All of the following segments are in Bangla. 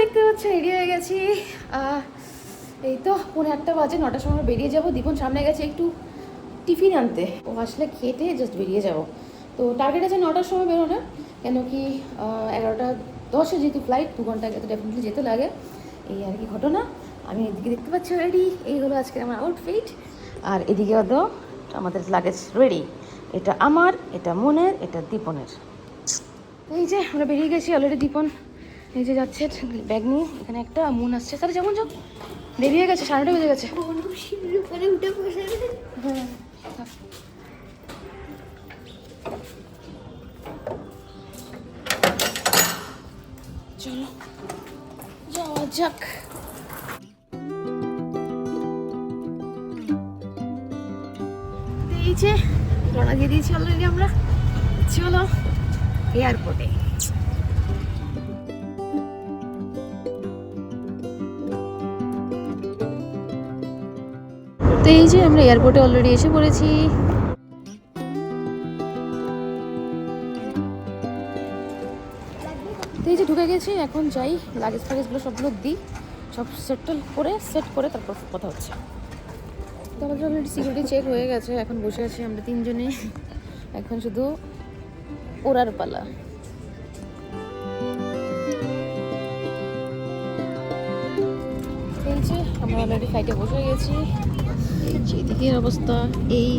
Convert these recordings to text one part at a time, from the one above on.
দেখতে পাচ্ছ রেডি হয়ে গেছি। এই তো পৌনে আটটা বাজে, নটার সময় বেরিয়ে যাব। দীপন সামনে গেছে একটু টিফিন আনতে। ও আসলে খেটে জাস্ট বেরিয়ে যাব। তো টার্গেট আছে নটার সময় বেরোনো কেন কি এগারোটা দশে যেহেতু ফ্লাইট দু ঘণ্টা আগে তো ডেফিনেটলি যেতে লাগে। এই আর কি ঘটনা। আমি এদিকে দেখতে পাচ্ছি রেডি এই হলো আজকে আমার আউটফিট আর এদিকে হলো আমাদের লাগেজ রেডি এটা আমার, এটা মনের, এটা দীপনের। এই যে, আমরা বেরিয়ে গেছি অলরেডি দীপন। এই যে যাচ্ছে ব্যাগ নিয়ে, এখানে একটা মন আসছে। তাহলে যেমন যাও দেরি হয়ে গেছে, সাড়ে বেজে গেছে। হ্যাঁ চলো, যাওয়া যাক। এই যে দিয়ে দিয়েছি অলরেডি আমরা। চলো এয়ারপোর্টে এই যে আমরা এয়ারপোর্টে অলরেডি এসে পড়েছি। এই যে ঢুকে গেছি, এখন যাই লাগেজ ফাগেজগুলো সবগুলো দিই। সব সেটেল করে সেট করে তারপর কথা হচ্ছে। তো আমাদের অলরেডি সিকিউরিটি চেক হয়ে গেছে, এখন বসে আছি আমরা তিনজনে। এখন শুধু ওড়ার পালা। যে আমরা অলরেডি ফ্লাইটে বসে গেছি। এই যে এদিকের অবস্থা এই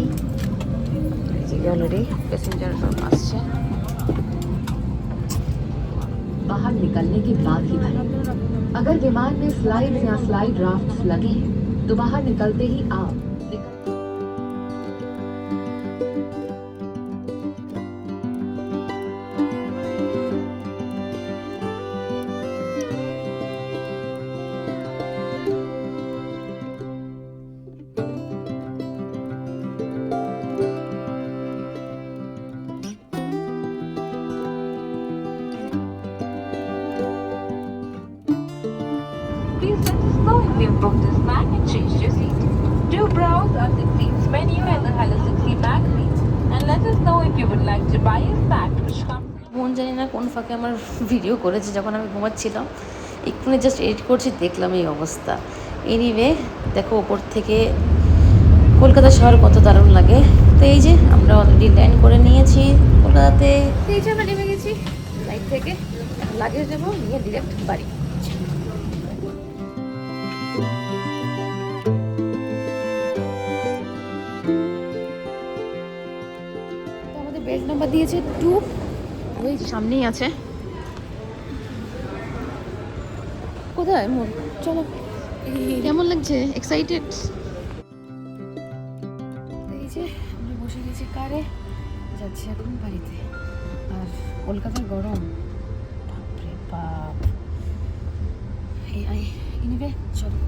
এদিকে অলরেডি প্যাসেঞ্জার সব আসছে बाहर निकलने के बाद ही भरें अगर विमान में स्लाइड या स्लाइड राफ्ट लगे हैं तो बाहर निकलते ही आप Please let us know if you've booked this bag and changed your seat. Do browse our seats menu and the Hello Sixty bag feed. And let us know if you would like to buy a bag which comes মন জানি না কোন ফাঁকে আমার ভিডিও করেছে যখন আমি ঘুমাচ্ছিলাম এক্ষুনি জাস্ট এডিট করছি দেখলাম এই অবস্থা এনিওয়ে দেখো ওপর থেকে কলকাতা শহর কত দারুণ লাগে তো এই যে আমরা অলরেডি ল্যান্ড করে নিয়েছি কলকাতাতে এই যে আমরা নেমে গেছি ফ্লাইট থেকে লাগেজ নেব নিয়ে ডিরেক্ট বাড়ি আমাদের নাম্বার দিয়েছে টু ওই সামনেই আছে। কোথায়? মোর চলো। কেমন লাগছে? এক্সাইটেড এই যে আমরা বসে গেছি কারে? যাচ্ছি এখন বাড়িতে। আর কলকাতার গরম। বাপরে বাপ। এই আই নিবে চলো।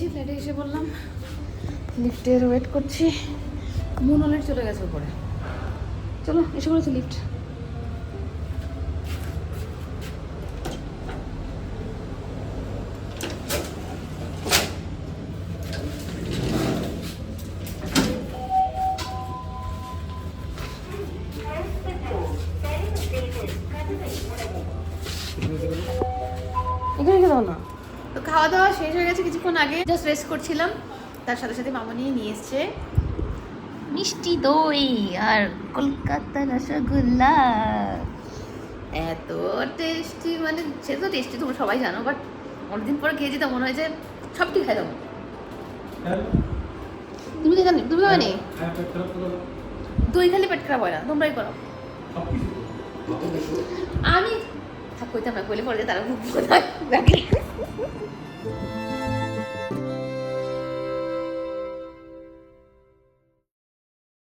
তো ফ্ল্যাটে এসে বললাম লিফটের ওয়েট করছি। মন অলরেডি চলে গেছে উপরে। চলো, এসে পড়েছে লিফট এখানে দাও না। তো খাওয়া দাওয়া শেষ হয়ে গেছে কিছুক্ষণ আগে। জাস্ট রেস্ট করছিলাম। তার সাথে সাথে মামনি নিয়ে এসছে। মিষ্টি দই আর কলকাতা রসগোল্লা। এত টেস্টি মানে সে তো টেস্টি তোমরা সবাই জানো বাট অনেকদিন পরে খেয়েছি তো মনে হয় যে সবটি খাই দেবো। তুমি কি জানি তুমি খাবে দই খালি পেট খারাপ হয় না তোমরাই করো। আমি ถ้าคุยทำไมคุยเรื่องบอลจะแต่ละบุคคลได้แบบนี้